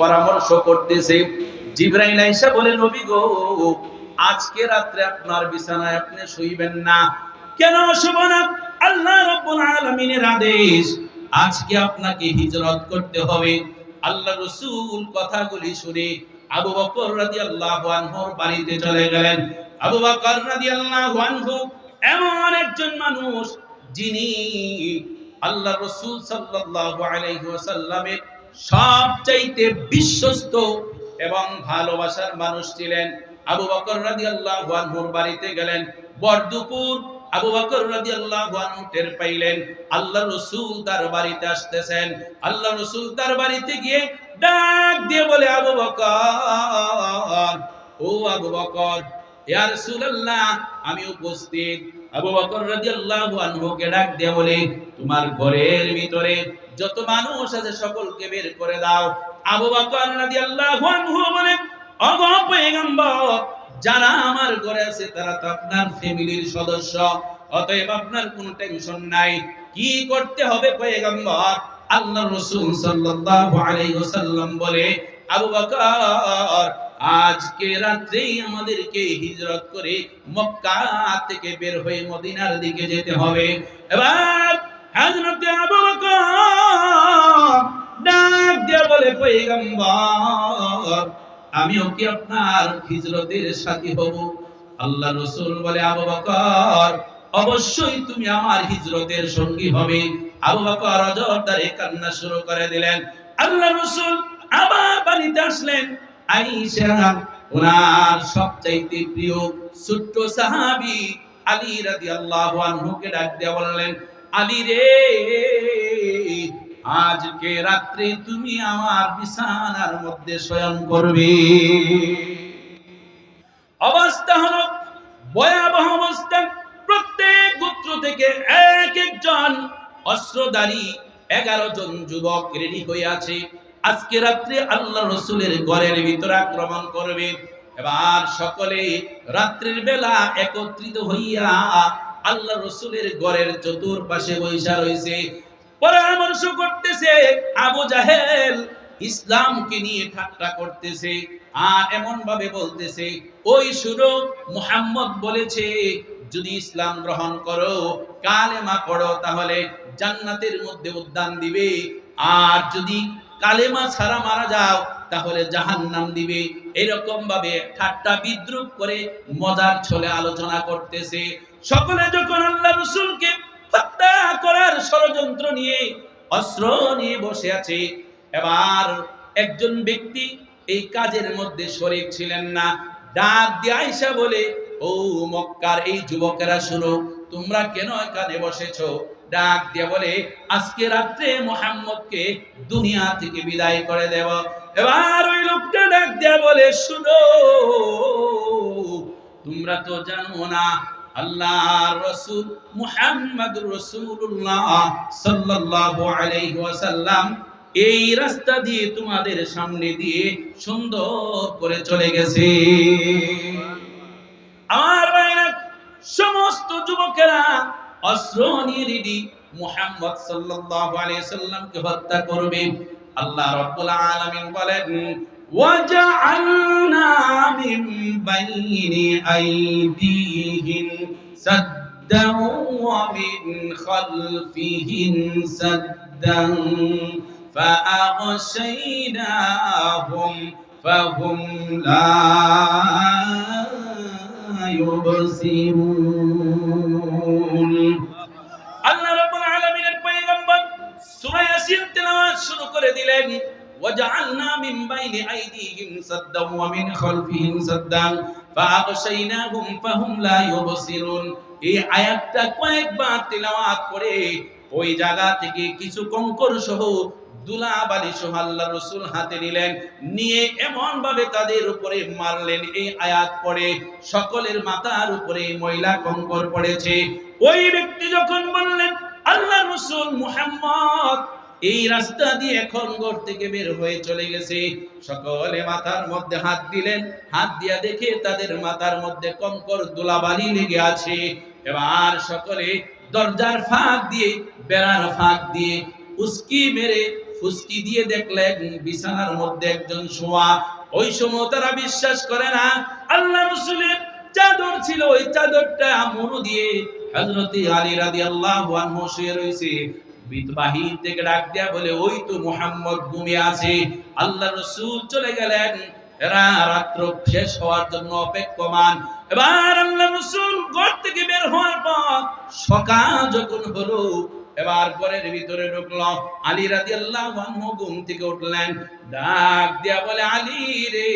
পরামর্শ করতেছে। জিব্রাইল আইসা বলে, নবী গো, আজকে রাত্রে আপনার বিছানায় আপনি শুইবেন না। কেন না? আল্লাহ রাব্বুল আলামিনের আদেশ। আজকে আপনাকে হিজরত করতে হবে। আল্লাহ কথাগুলি শুনে আবু বকর রাদিয়াল্লাহু আনহুর বাড়িতে চলে গেলেন। আবু বকর রাদিয়াল্লাহু আনহু এমন একজন মানুষ যিনি আল্লাহ রসুল সাল্লাল্লাহু আলাইহি ওয়াসাল্লামের সবচাইতে বিশ্বস্ত এবং ভালোবাসার মানুষ ছিলেন আবু বকর রাদিয়াল্লাহু আনহুর বাড়িতে গেলেন, বরদুপুর। আবু বকর রাদিয়াল্লাহু আনহু টের পাইলেন আল্লাহ রাসূল তার বাড়িতে আসতেছেন। আল্লাহ রাসূল তার বাড়িতে গিয়ে ডাক দিয়ে বলে, আবু বকর, ও আবু বকর, ইয়া রাসূলুল্লাহ, আমি উপস্থিত। আবু বকর রাদিয়াল্লাহু আনহুকে ডাক দিয়ে বলে, তোমার ঘরের ভিতরে যত মানুষ আছে সকলকে বের করে দাও। আবু বকর রাদিয়াল্লাহু আনহু বলে ওগো পয়গম্বর, যারা আমার ঘরে আছে তারা তো আপনার ফ্যামিলির সদস্য। অতএব আপনার কোনো টেনশন নাই। কি করতে হবে পয়গম্বর? আল্লাহ রাসূল সাল্লাল্লাহু আলাইহি ওয়াসাল্লাম বলে, আবু বকর, আজকে রাত্রেই আমাদেরকে হিজরত করে মক্কা থেকে বের হয়ে মদিনার দিকে যেতে হবে। এবার হযরত আবু বকর বলে আমিও কি আপনার হিজরতের সাথী হব? আল্লাহ রসুল বলে, আবু বকর, অবশ্যই তুমি আমার হিজরতের সঙ্গী হবে। আবু বকর অজরদারে কান্না শুরু করে দিলেন। আল্লাহ রসুল আবার বাড়িতে আসলেন। আইসা ওনার সবচাইতে প্রিয় ছোট্ট সাহাবী আলী রাদিয়াল্লাহু আনহুকে ডাক দিয়ে বললেন, আলী রে আজকে রাত্রে তুমি আমার বিছানার মধ্যে শয়ন করবে। অবস্থা হলো ভয়াবহ অবস্থা। প্রত্যেক গোত্র থেকে এক একজন অস্ত্রধারী এগারো জন যুবক রেডি হয়ে আছে। আজকে রাত্রে আল্লাহ রসুলের ঘরের ভিতরে আক্রমণ করবে। এবার সকলে রাত্রির বেলা একত্রিত হইয়া আল্লাহ রসুলের ঘরের চতুর্পাশে বৈশা রয়েছে। পরামর্শ করতেছে, আবু জাহেল ইসলামকে নিয়ে ঠাট্টা করতেছে আর এমন ভাবে বলতেছে, ওই শুনো, মুহাম্মদ বলেছে, যদি ইসলাম গ্রহণ করো, কালেমা পড়ো, তাহলে জান্নাতের মধ্যে উদ্যান দিবে। আর যদি কালেমা ছাড়া মারা যাও, তাহলে জাহান্নাম দিবে। এরকম ভাবে ঠাট্টা বিদ্রুপ করে মজার ছলে আলোচনা করতেছে। সকলে যখন আল্লাহ ষড়যন্ত্র নিয়ে, অস্ত্র নিয়ে বসে আছে। এবার একজন ব্যক্তি এই কাজের মধ্যে শরীক ছিলেন না। ডাক দিয়ে আইসা বলে, ও মক্কার এই যুবকেরা শুনো, তোমরা কেন এখানে বসেছো? ডাক দিয়ে বলে, আজকে রাত্রে মোহাম্মদকে দুনিয়া থেকে বিদায় করে দেব। এবার ওই লোকটা ডাক দিয়ে বলে, শুনো, তোমরা তো জানো না এই রাস্তা দিয়ে তোমাদের সামনে দিয়ে সুন্দর করে চলে গেছে। আমার সমস্ত যুবকেরা অস্ত্র নিয়ে রেডি মুহাম্মদ সাল্লাল্লাহু আলাইহি সাল্লামকে হত্যা করবে। আল্লাহ রাব্বুল আলামিন বলেন وجعلنا من بين أيديهم سدا ومن خلفهم سدا فأغشيناهم فهم لا يبصرون আল্লাহ রাব্বুল আলামিনের পয়গম্বর সূরা ইয়াসিন তেলাওয়াত শুরু করে দিলেন وجعلنا من بين أيديهم سدا ومن خلفهم سدا فأغشيناهم فهم لا يبصرون এই আয়াতটা কয়েকবার তেলাওয়াত করে ওই জায়গা থেকে কিছু কঙ্কর সহ দুলা বালি সহ আল্লাহ রসুল হাতে নিলেন নিয়ে এমন ভাবে তাদের উপরে মারলেন এই আয়াত পড়ে সকলের মাথার উপরে ময়লা কঙ্কর পড়েছে ওই ব্যক্তি যখন বললেন আল্লাহ রসুল মুহাম্মদ এই রাস্তা দিয়ে এখন ঘর থেকে বের হয়ে চলে গেছে। সকলে মাথার মধ্যে হাত দিলেন। হাত দিয়া দেখে তাদের মাথার মধ্যে কঙ্কর দোলাবালি লেগে আছে। এবার সকলে দরজার ফাঁক দিয়ে, বেড়ার ফাঁক দিয়ে উস্কি মেরে ফুসকি দিয়ে দেখলেন বিছানার মধ্যে একজন শোয়া। ওই সময় তারা বিশ্বাস করে না, আল্লাহ রসুলের চাদর ছিল, ওই চাদরটা মনু দিয়ে হযরতে আলী রাদিয়াল্লাহু আনহু শুয়ে রয়েছে। বাহির থেকে ডাক দেয়া বলে, ওই তো মুহাম্মদ ঘুমিয়ে আছে। আল্লাহ রসুল চলে গেলেন। রাত্র শেষ হওয়ার জন্য অপেক্ষমান। এবার আল্লাহ রসুল ঘর থেকে বের হওয়ার পর সকাল যখন হলো, এবার ঘরের ভিতরে ঢুকলো। আলী রাদিয়াল্লাহু আনহু ঘুম থেকে উঠলেন। ডাক দিয়া বলে, আলী রে,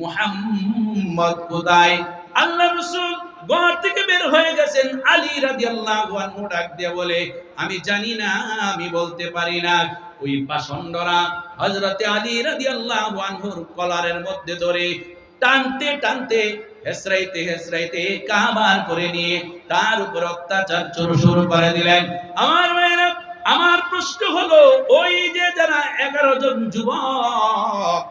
মুহাম্মদ কোথায়? আল্লাহ রসুল ঘর থেকে বের হয়ে গেছেন আলী রাদিয়াল্লাহু আনহু ডাক দিয়া বলে, আমি জানি না, আমি বলতে পারি না। ওই পাষণ্ডরা হযরতে আলী রাদিয়াল্লাহু আনহুর কলারের মধ্যে ধরে টানতে টানতে, হেসরাইতে হেসরাইতে কাবার করে নিয়ে তার উপর অত্যাচার শুরু শুরু করে দিলেন। আমার মেয়েরা, আমার প্রশ্ন হলো, ওই যে যারা এগারো জন যুবক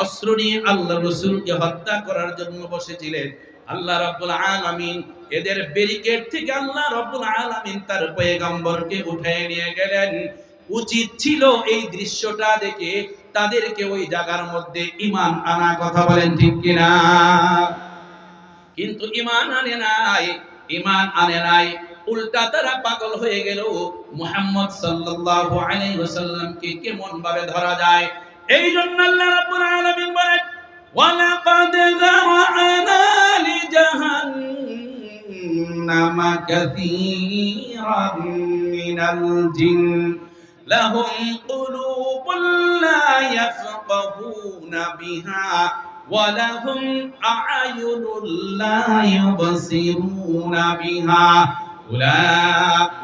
অস্ত্র নিয়ে আল্লাহ রসুলকে হত্যা করার জন্য বসেছিলেন আল্লাহ রাব্বুল আলামিন এদের ব্যারিকেড থেকে আল্লাহ রাব্বুল আলামিন তার পয়গম্বরকে উঠিয়ে নিয়ে গেলেন। উচিত ছিল এই দৃশ্যটা দেখে তাদেরকে ওই জায়গার মধ্যে ইমান আনা, কথা বলেন ঠিক কিনা? কিন্তু ইমান আনে নাই ইমান আনে নাই। উল্টা তারা পাগল হয়ে গেল। মুহাম্মদ সাল্লাল্লাহু আলাইহি ওয়াসাল্লামকে কেমন ভাবে ধরা যায়? এই জন্য আল্লাহ রাব্বুল আলামিন বলেন ولقد ذرأنا لجهنم كثيرا من الجن لهم قلوب لا يفقهون بها ولهم أعين لا يبصرون بها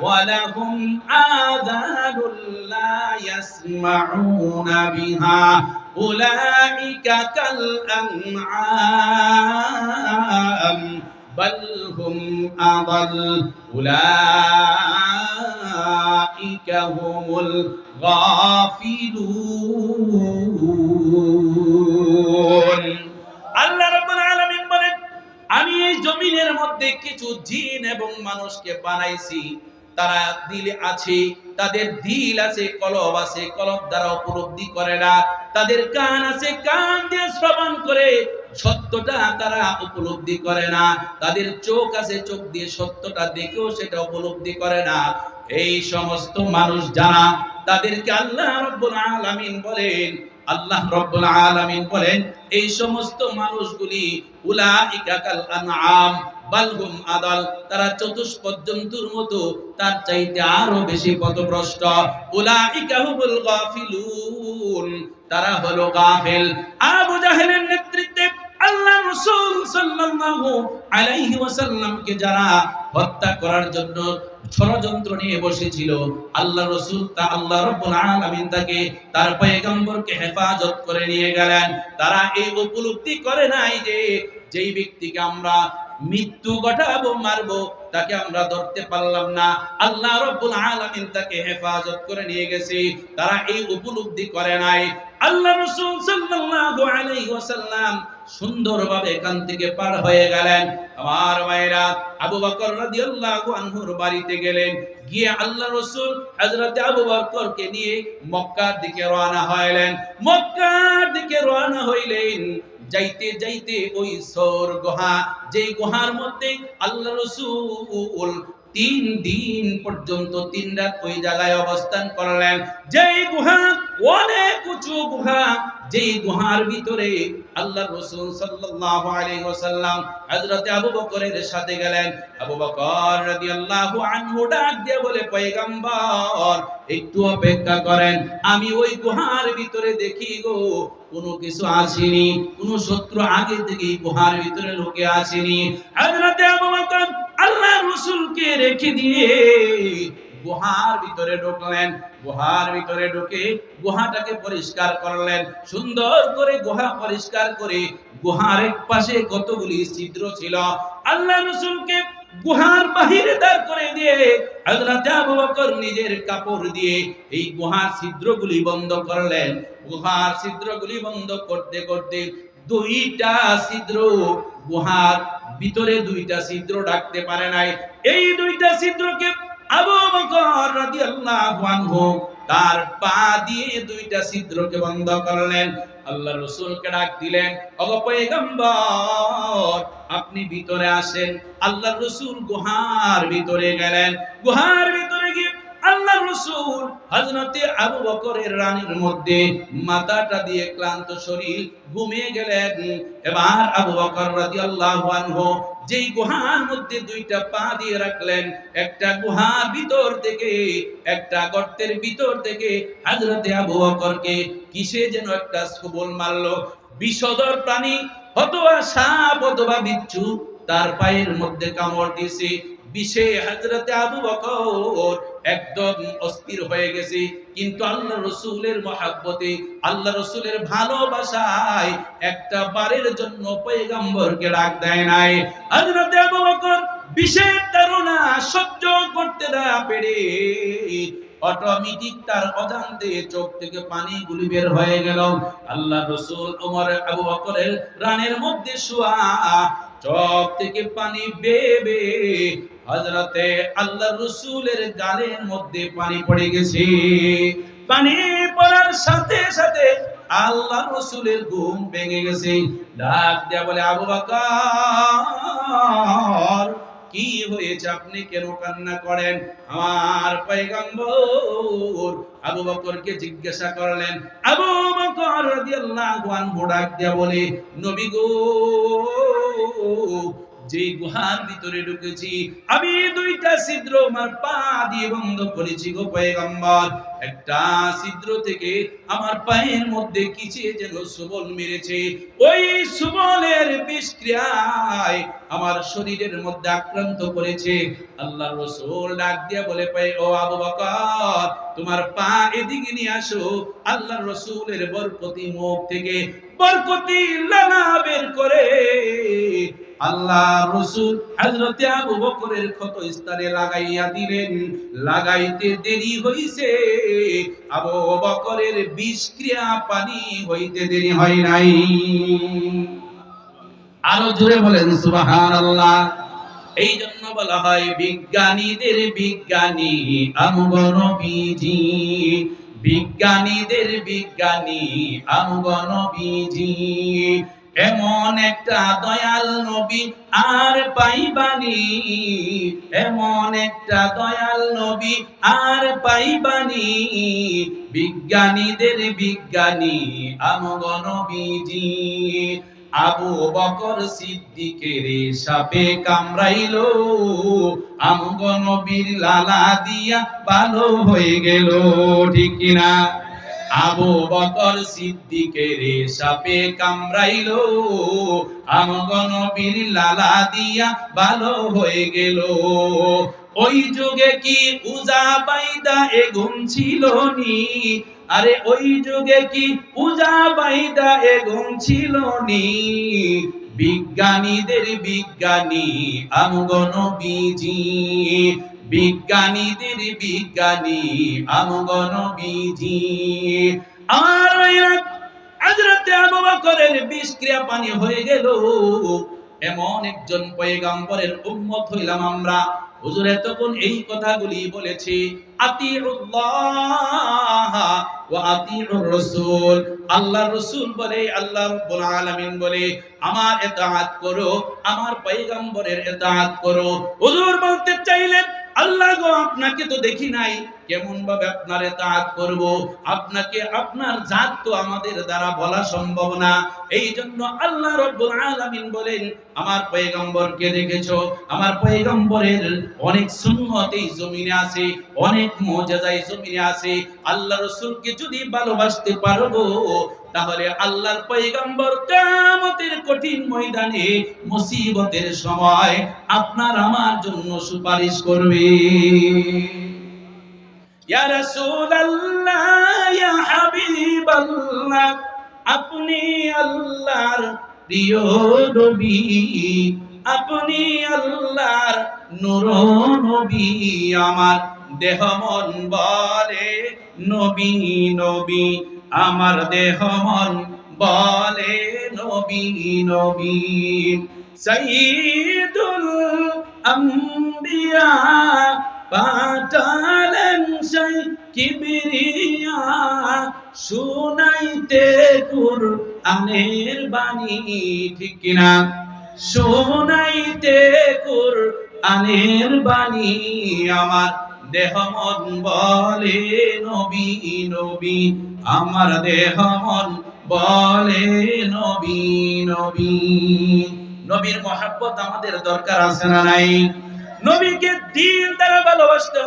ولهم آذان لا يسمعون بها উলাইকা কাল আনআম বাল হুম আদাল উলাইকা হুমুল গাফিলুন আল্লাহ রাব্বুল আলামিন বলেন, আমি এই জমিনের মধ্যে কিছু জিন এবং মানুষকে বানাইছি। তারা দিল আছে, তাদের দিল আছে, কলব আছে, কলব দ্বারা উপলব্ধি করে না। তাদের কান আছে, কান দিয়ে শ্রবণ করে সত্যটা তারা উপলব্ধি করে না। তাদের চোখ আছে, চোখ দিয়ে সত্যটা দেখেও সেটা উপলব্ধি করে না। এই সমস্ত মানুষ যারা তাদেরকে আল্লাহ রাব্বুল আলামিন বলেন আল্লাহ রব্বুল আলামিন বলেন, এই সমস্ত মানুষগুলি আনআম বালহুম আদাল। তারা মতো, তার চাইতে আরও বেশি পথভ্রষ্ট। গাফিলুন। তারা হলো গাফিল। আবু জাহেলের নেতৃত্বে আল্লাহ রাসূল সাল্লাল্লাহু আলাইহি ওয়াসাল্লামকে যারা হত্যা করার জন্য ষড়যন্ত্র নিয়ে বসেছিল আল্লাহ রসুল তা আল্লাহ রব্বুল আলামিন তাকে, তার পয়গম্বরকে হেফাজত করে নিয়ে গেলেন। তারা এই উপলব্ধি করে নাই যে, যেই ব্যক্তিকে আমরা মৃত্যু ঘটাবো, মারবো, তাকে আমরা ধরতে পারলাম না। আল্লাহ রব্বুল আলামিন তাকে হেফাজত করে নিয়ে গেছে। তারা এই উপলব্ধি করে নাই। আল্লাহ রাসূল সাল্লাল্লাহু আলাইহি ওয়াসাল্লাম সুন্দরভাবে এখান থেকে পার হয়ে গেলেন। আমার ভাইরা আবু বকর রাদিয়াল্লাহু আনহুর বাড়িতে গেলেন। গিয়ে আল্লাহ রাসূল হযরত আবু বকরকে নিয়ে মক্কার দিকে রওনা হইলেন। মক্কার দিকে রওনা হইলেন। যাইতে যাইতে ওই সর গুহা, যেই গুহার মধ্যে আল্লাহ রসুল তিন দিন পর্যন্ত তিন রাত ওই জায়গায় অবস্থান করলেন। যেই গুহা অনেক উঁচু গুহা যেই গুহার ভিতরে আল্লাহ রসুল সাল্লাল্লাহু আলাইহি ওয়াসাল্লাম হযরতে আবু বকরের সাথে গেলেন, আবু বকর রাদিয়াল্লাহু আনহু ডাক দিয়ে বলে, পয়গম্বর, একটু অপেক্ষা করেন, আমি ওই গুহার ভিতরে দেখি গো, কোনো কিছু আসেনি, কোনো শত্রু আগে থেকে গুহার ভিতরে লোকে আসেনি। হযরতে আবু বকর আল্লাহ রসুলকে রেখে দিয়ে গুহার ভিতরে ঢুকলেন। গুহার ভিতরে ঢুকে গুহাটাকে পরিষ্কার করলেন। সুন্দর করে গুহা পরিষ্কার করে গুহার এক পাশে কতগুলি ছিদ্র ছিল। আল্লাহ রসুলকে গুহার বাহিরে দাঁড় করে দিয়ে হযরত আবু বকর নিজের কাপড় দিয়ে এই গুহার ছিদ্রগুলি বন্ধ করলেন। গুহার ছিদ্রগুলি বন্ধ করতে করতে দুইটা ছিদ্র গুহার ভিতরে দুইটা ছিদ্র ডাকতে পারে নাই। এই দুইটা ছিদ্রকে আবু বকর রাদিয়াল্লাহু আনহু তার পা দিয়ে দুইটা ছিদ্রকে বন্ধ করলেন। আল্লাহ রসুলকে ডাক দিলেন অগপয়গম্বর আপনি ভিতরে আসেন। আল্লাহ রসুল গুহার ভিতরে গেলেন। গুহার ভিতরে আল্লাহ হজরতে আবু বকরের রানীর মধ্যে মাথাটা দিয়ে ক্লান্ত শরীর ঘুমিয়ে গেলেন। এবার আবু বকর যেই গুহার মধ্যে দুইটা পা দিয়ে রাখলেন, একটা ভিতর থেকে, একটা গর্তের ভিতর থেকে হযরতে আবু বকরকে কিসে যেন একটা সবল মারলো। প্রাণী অথবা সাপ অথবা বিচ্ছু, তার পায়ের মধ্যে কামড় দিয়েছে। হযরতে আবু বকর একদম অস্থির হয়ে গেছে। কিন্তু আল্লাহ রসুলের মহাব্বতে আল্লাহ রসুলের ভালোবাসায় একটা বারের জন্য ডাক দেয় নাই। আবু বকর বিষের তারা সহ্য করতে না পেরে অটোমেটিক তার অজান্তে চোখ থেকে পানি গুলি বের হয়ে গেল। আল্লাহ রসুল ওমর আবু বকরের রানের মধ্যে শোয়া চোখ থেকে পানি বেবে হজরতে আল্লাহ রসুলের গালের মধ্যে পানি পড়ে গেছে। পানি পড়ার সাথে সাথে আল্লাহ রসুলের ঘুম ভেঙে গেছে। ডাক দেয়া বলে, আবু বকর কি হয়েছে আপনি কেন কান্না করেন? আমার পয়গম্বর আবু বকরকে জিজ্ঞাসা করলেন, আবু বকর রাদিয়াল্লাহু আনহু ডাক দিয়া বলে, নবী গো যে গুহার ভিতরে ঢুকেছি, আমি দুইটা ছিদ্র আমার পা দিয়ে বন্ধ করেছি গো পয়গম্বর। একটা ছিদ্র থেকে আমার পায়ের মধ্যে কিছু যেন সুবল মেরেছে। ওই সুবলের বিষক্রিয়ায় আমার শরীরের মধ্যে আক্রান্ত করেছে। আল্লাহ রসুল ডাক দিয়া বলে পাই ও আবু বকর, তোমার পা এদিকে নিয়ে আসো। আল্লাহ রসুলের বরকতি মুখ থেকে বরকতি লালা বের করে আল্লাহ রসুল হযরতে আবু বকরের ক্ষত লাগাইয়া দিলেন। লাগাইতে দেরি হইছে। আবু বকরের বিষক্রিয়া পানি হইতে দেরি হয় নাই। আরও জোরে বলেন, সুবহানাল্লাহ। এই জন্য বলা হয়, বিজ্ঞানীদের বিজ্ঞানী আমগণ বিজি বিজ্ঞানীদের বিজ্ঞানী আমগণ বিজি এমন একটা দয়াল নবী আর পাইবানি। এমন একটা দয়াল নবী আর পাইবানি। বিজ্ঞানীদের বিজ্ঞানী আমগণ বিজি আবু বকর সিদ্দিকের সাপে কামড়াইলো। আমগো নবীর লালা দিয়া ভালো হয়ে গেল, ঠিক কিনা? আবু বকর সিদ্দিকের সাপে কামড়াইলো। আমগো নবীর লালা দিয়া ভালো হয়ে গেল। ওই যুগে কি উজা বাইদা এগুন ছিল নি? আরে ওই যুগে কি পূজা বাইদা এগুন ছিল নি? বিজ্ঞানীদের বিজ্ঞানী আমগণ বিজি বিজ্ঞানীদের বিজ্ঞানী আমগণ বিজি আর ওই আবু বকরের বিষক্রিয়া পানি হয়ে গেল। এমন একজন পয়গাম্বরের উম্মত হইলাম আমরা। হুজুর এতক্ষণ এই কথাগুলি বলেছে, আতিউল্লাহ ওয়া আতিউর রাসূল। আল্লাহ রাসূল বলে, আল্লাহ রাব্বুল আলামিন বলে, আমার ইতাআত করো, আমার পয়গম্বরের ইতাআত করো। হুজুর বলতে চাইলেন আল্লাহ গো আপনাকে তো দেখি নাই। কেমন ভাবে আপনার এতাত করব? আপনাকে আপনার জাত তো আমাদের দ্বারা বলা সম্ভব না। এই জন্য আল্লাহ রব্বুল আলামিন বলেন, আমার পয়গম্বরকে দেখেছ? আমার পয়গম্বরের অনেক সুন্নত এই জমিনে আছে, অনেক মুজিজা এই জমিনে আছে। আল্লাহ রাসূলকে যদি ভালোবাসতে পারব, তাহলে আল্লাহর পয়গম্বর কিয়ামতের কঠিন ময়দানে মুসিবতের সময় আপনার আমার জন্য সুপারিশ করবে। আপনি আল্লাহর প্রিয় নবী। আপনি আল্লাহর নূর নবী। আমার দেহ মন বলে নবী নবী। আমার দেহ মন বলে নবী নবী। সাইয়্যিদুল আম্বিয়া পাঠালেন সেই কিবরিয়া শুনাইতে কুরআনের বাণী ঠিক কিনা? শুনাইতে কুরআনের বাণী আমার দেহ মন বলে নবী নবী। আমার দেহ মন বলে নবী নবী। নবীর মহাব্বত আমাদের দরকার আছে না নাই? নবীকে দিল দ্বারা ভালোবাসতে